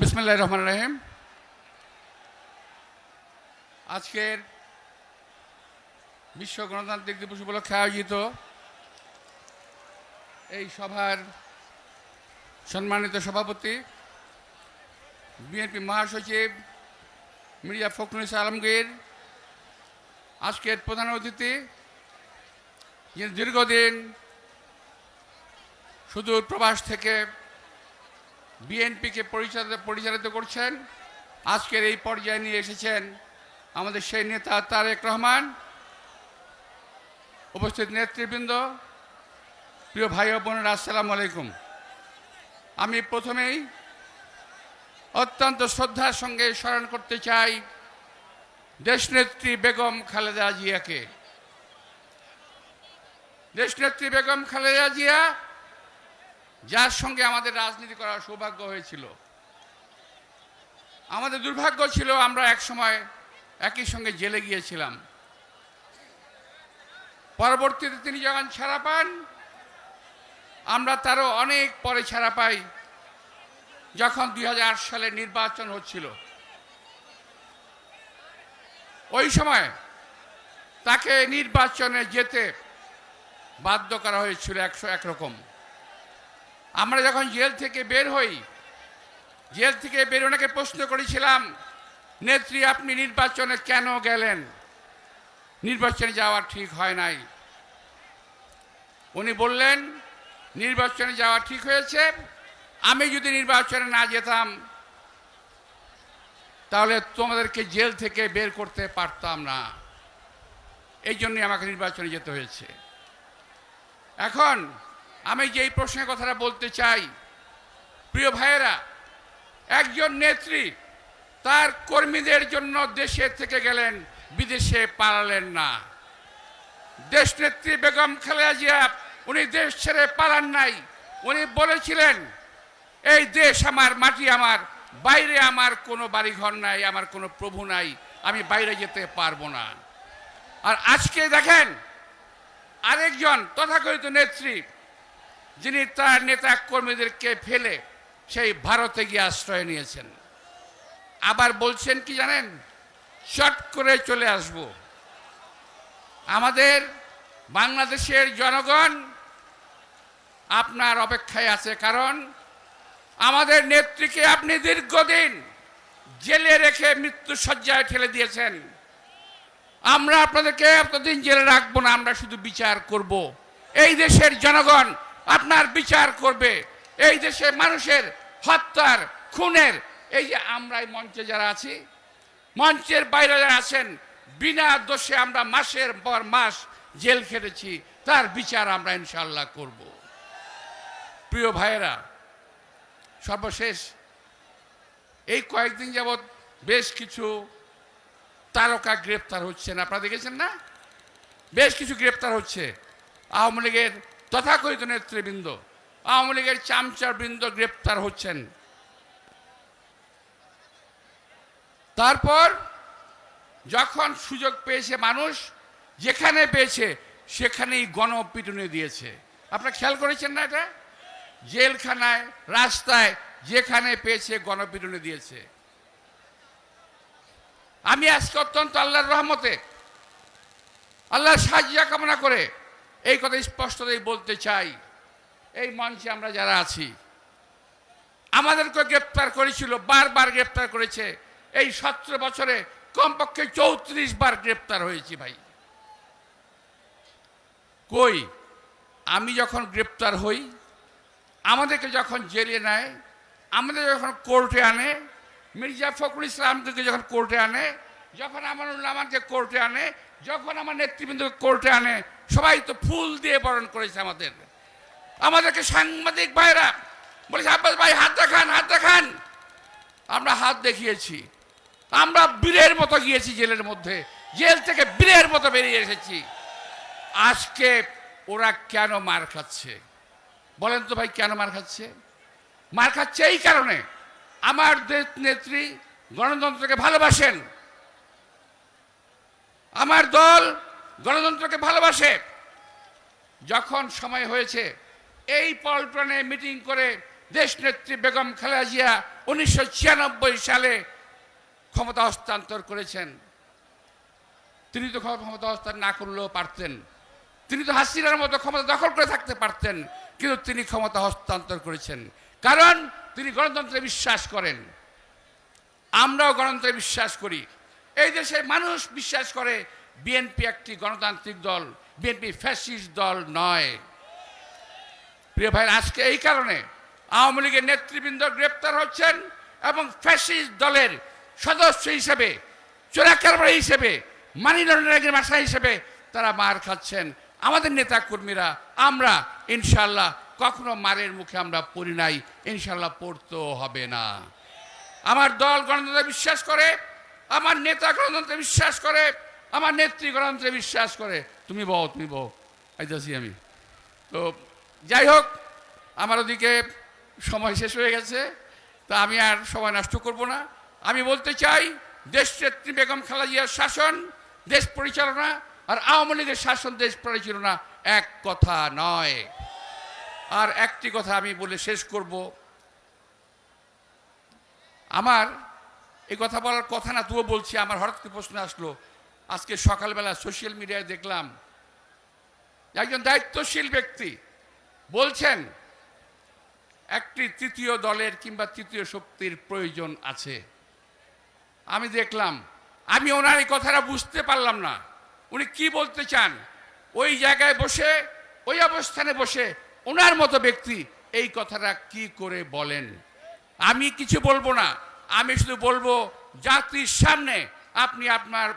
বিসমুল্লাহ রহমান রাহিম। আজকের বিশ্ব গণতান্ত্রিক দিবস উপলক্ষে আয়োজিত এই সভার সম্মানিত সভাপতি, বিএনপি মহাসচিব মির্জা ফখরুল আলমগীর, আজকের প্রধান অতিথি যিনি দীর্ঘদিন সুদূর প্রবাস থেকে বিএনপিকে পরিচালিত পরিচালিত করছেন। আজকের এই পর্যায়ে নিয়ে এসেছেন আমাদের সেই নেতা তারেক রহমান, উপস্থিত নেতৃবৃন্দ, প্রিয় ভাই ও বোনেরা, আসসালামু আলাইকুম। আমি প্রথমেই অত্যন্ত শ্রদ্ধার সঙ্গে স্মরণ করতে চাই দেশনেত্রী বেগম খালেদা জিয়াকে। দেশনেত্রী বেগম খালেদা জিয়া যার সঙ্গে আমাদের রাজনীতি করার সৌভাগ্য হয়েছিল। আমাদের দুর্ভাগ্য ছিল আমরা এক সময় একই সঙ্গে জেলে গিয়েছিলাম। পরবর্তীতে তিনি যখন ছাড়া পান, আমরা তারও অনেক পরে ছাড়া পাই, যখন দুই হাজার আট সালে নির্বাচন হচ্ছিল। ওই সময় তাকে নির্বাচনে যেতে বাধ্য করা হয়েছিল একশো একরকম আমরা যখন জেল থেকে বের হই, জেল থেকে বের ওনাকে প্রশ্ন করেছিলাম, নেত্রী, আপনি নির্বাচনে কেন গেলেন? নির্বাচনে যাওয়া ঠিক হয় নাই। উনি বললেন, নির্বাচনে যাওয়া ঠিক হয়েছে। আমি যদি নির্বাচনে না যেতাম, তাহলে তোমাদেরকে জেল থেকে বের করতে পারতাম না। এই জন্যই আমাকে নির্বাচনে যেতে হয়েছে। এখন আমি যেই প্রশ্নের কথাটা বলতে চাই, প্রিয় ভাইয়েরা, একজন নেত্রী তার কর্মীদের জন্য দেশে থেকে গেলেন, বিদেশে পালালেন না। দেশ নেত্রী বেগম খালেদা জিয়া, উনি দেশ ছেড়ে পালান নাই। উনি বলেছিলেন, এই দেশ আমার, মাটি আমার, বাইরে আমার কোনো বাড়িঘর নাই, আমার কোনো প্রভু নাই, আমি বাইরে যেতে পারব না। আর আজকে দেখেন, আরেকজন তথাকথিত নেত্রী যিনি তার নেতা কর্মীদেরকে ফেলে সেই ভারতে গিয়ে আশ্রয় নিয়েছেন। আবার বলছেন কি জানেন? চট করে চলে আসব। আমাদের বাংলাদেশের জনগণ আপনার অপেক্ষায় আছে কারণ আমাদের নেত্রীকে আপনি দীর্ঘদিন জেলে রেখে মৃত্যু সজ্জায় ঠেলে দিয়েছেন। আমরা আপনাদেরকে এতদিন জেলে রাখব না, আমরা শুধু বিচার করব। এই দেশের জনগণ আপনার বিচার করবে। এই দেশে মানুষের হত্যার, খুনের, এই যে আমরা মঞ্চে যারা আছি, মঞ্চের বাইরে যারা আছেন, বিনা দোষে আমরা মাসের পর মাস জেল খেটেছি, তার বিচার আমরা ইনশাল্লাহ করব। প্রিয় ভাইয়েরা, সর্বশেষ এই কয়েকদিন যাবৎ বেশ কিছু তারকা গ্রেপ্তার হচ্ছেন আপনারা দেখেছেন না? বেশ কিছু গ্রেপ্তার হচ্ছে। আওয়ামী লীগের তথাকথিত নেতৃবৃন্দ। আওয়ামী লীগের চামচার বৃন্দ গ্রেপ্তার হচ্ছেন। তারপর যখন সুযোগ পেয়েছে মানুষ, যেখানে পেয়েছে সেখানেই গণপিটুনি দিয়েছে। আপনারা খেয়াল করেছেন না এটা? জেলখানায়, রাস্তায় যেখানে পেয়েছে গণপিটুনি দিয়েছে। আমি আজকে অত্যন্ত আল্লাহর রহমতে, আল্লাহর সাহায্য কামনা করে এই কথা স্পষ্টতই বলতে চাই। এই মঞ্চে আমরা যারা আছি আমাদেরকে গ্রেপ্তার করেছিল, বারবার গ্রেপ্তার করেছে। এই সতেরো বছরে কমপক্ষে চৌত্রিশ বার গ্রেপ্তার হয়েছি ভাই। কই? আমি যখন গ্রেপ্তার হই, আমাদেরকে যখন জেলে নেয়, আমাদের যখন কোর্টে আনে, মির্জা ফখরুল ইসলামকে যখন কোর্টে আনে, যখন আমানুল্লাহমানকে কোর্টে আনে, যখন আমার নেতৃবৃন্দকে কোর্টে আনে সবাই তো ফুল দিয়ে বরণ করেছে আমাদের। আমাদেরকে সাংবাদিক ভাইরা বলেছে, আব্বাস ভাই, হাত দেখান হাত দেখান। আমরা হাত দেখিয়েছি। আমরা বীরের মতো গিয়েছি জেলের মধ্যে। জেল থেকে বীরের মতো বেরিয়ে এসেছি। আজকে ওরা কেন মার খাচ্ছে? বলেন তো ভাই, কেন মার খাচ্ছে? মার খাচ্ছে এই কারণে আমার দেশ নেত্রী গণতন্ত্রকে ভালোবাসেন। আমার দল গণতন্ত্রকে ভালোবাসে। যখন সময় হয়েছে, এই পল্টনে মিটিং করে দেশনেত্রী বেগম খালেদা জিয়া উনিশশো ছিয়ানব্বই সালে ক্ষমতা হস্তান্তর করেছেন। তিনি তো ক্ষমতা হস্তান্তর না করলেও পারতেন। তিনি তো হাসিনার মতো ক্ষমতা দখল করে থাকতে পারতেন, কিন্তু তিনি ক্ষমতা হস্তান্তর করেছেন। কারণ তিনি গণতন্ত্রে বিশ্বাস করেন। আমরাও গণতন্ত্রে বিশ্বাস করি। এই দেশের মানুষ বিশ্বাস করে বিএনপি একটি গণতান্ত্রিক দল, বিএনপি ফ্যাসিস্ট দল নয়। প্রিয় ভাই, আজকে এই কারণে আওয়ামী লীগের নেতৃবৃন্দ গ্রেপ্তার হচ্ছেন এবং ফ্যাসিস্ট দলের সদস্য হিসেবে চোরাকারবার হিসেবে, মানি লন্ডারিংয়ের হিসেবে তারা মার খাচ্ছেন। আমাদের নেতা কর্মীরা আমরা ইনশাল্লাহ কখনো মারের মুখে আমরা পড়ি নাই ইনশাল্লাহ পড়তেও হবে না। আমার দল গণতন্ত্রে বিশ্বাস করে, আমার নেতা গণতন্ত্রে বিশ্বাস করে আমার নেত্রী গণতন্ত্রে বিশ্বাস করে, তুমি বও তুমি বও আইতাছি আমি। তো যাই হোক, আমার ওদিকে সময় শেষ হয়ে গেছে, তা আমি আর সময় নষ্ট করব না। আমি বলতে চাই দেশ নেত্রী বেগম খালেদা জিয়ার শাসন, দেশ পরিচালনা আর আওয়ামী লীগের শাসন দেশ পরিচালনা এক কথা নয়। আর একটি কথা আমি বলে শেষ করব। আমার এই কথা বলার কথা না তুও বলছি, আমার হঠাৎ প্রশ্ন আসলো আজকে সকালবেলা সোশ্যাল মিডিয়ায় দেখলাম, একজন দায়িত্বশীল ব্যক্তি বলছেন, একটি তৃতীয় দলের কিংবা তৃতীয় শক্তির প্রয়োজন আছে। আমি দেখলাম, আমি ওনার এই কথাটা বুঝতে পারলাম না। উনি কি বলতে চান? ওই জায়গায় বসে, ওই অবস্থানে বসে ওনার মতো ব্যক্তি এই কথাটা কি করে বলেন? আমি কিছু বলব না, আমি শুধু বলব, জাতির সামনে আপনি আপনার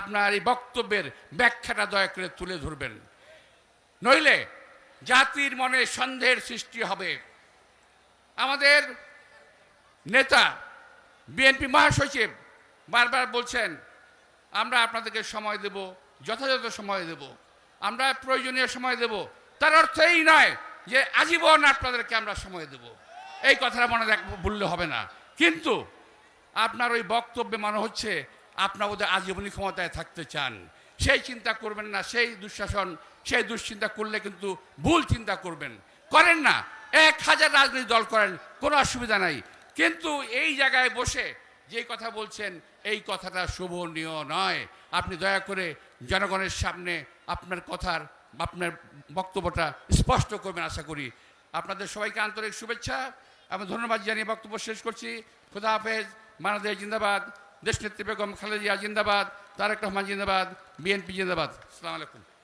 আপনার এই বক্তব্যের ব্যাখ্যাটা দয়া করে তুলে ধরবেন। নইলে জাতির মনে সন্দেহের সৃষ্টি হবে। আমাদের নেতা, বিএনপি মহাসচিব বারবার বলছেন, আমরা আপনাদেরকে সময় দেব, যথাযথ সময় দেব। আমরা প্রয়োজনীয় সময় দেব। তার অর্থ এই নয় যে আজীবন আপনাদেরকে আমরা সময় দেব। এই কথাটা মনে রাখ বললে হবে না। কিন্তু আপনার ওই বক্তব্যে মনে হচ্ছে আপনার বোধহয় আজীবনী ক্ষমতায় থাকতে চান। সেই চিন্তা করবেন না, সেই দুঃশাসন, সেই দুশ্চিন্তা করলে কিন্তু ভুল চিন্তা করবেন। করেন না, এক হাজার রাজনৈতিক দল করেন, কোনো অসুবিধা নাই। কিন্তু এই জায়গায় বসে যে কথা বলছেন, এই কথাটা শোভনীয় নয়। আপনি দয়া করে জনগণের সামনে আপনার কথার, আপনার বক্তব্যটা স্পষ্ট করবেন আশা করি। আপনাদের সবাইকে আন্তরিক শুভেচ্ছা আমি ধন্যবাদ জানিয়ে বক্তব্য শেষ করছি। খুদা হাফেজ, বাংলাদেশ জিন্দাবাদ। দেশনেত্রী বেগম খালেদিয়া জিন্দাবাদ তারেক রহমান জিন্দাবাদ বিএনপি জিন্দাবাদ। আসসালামু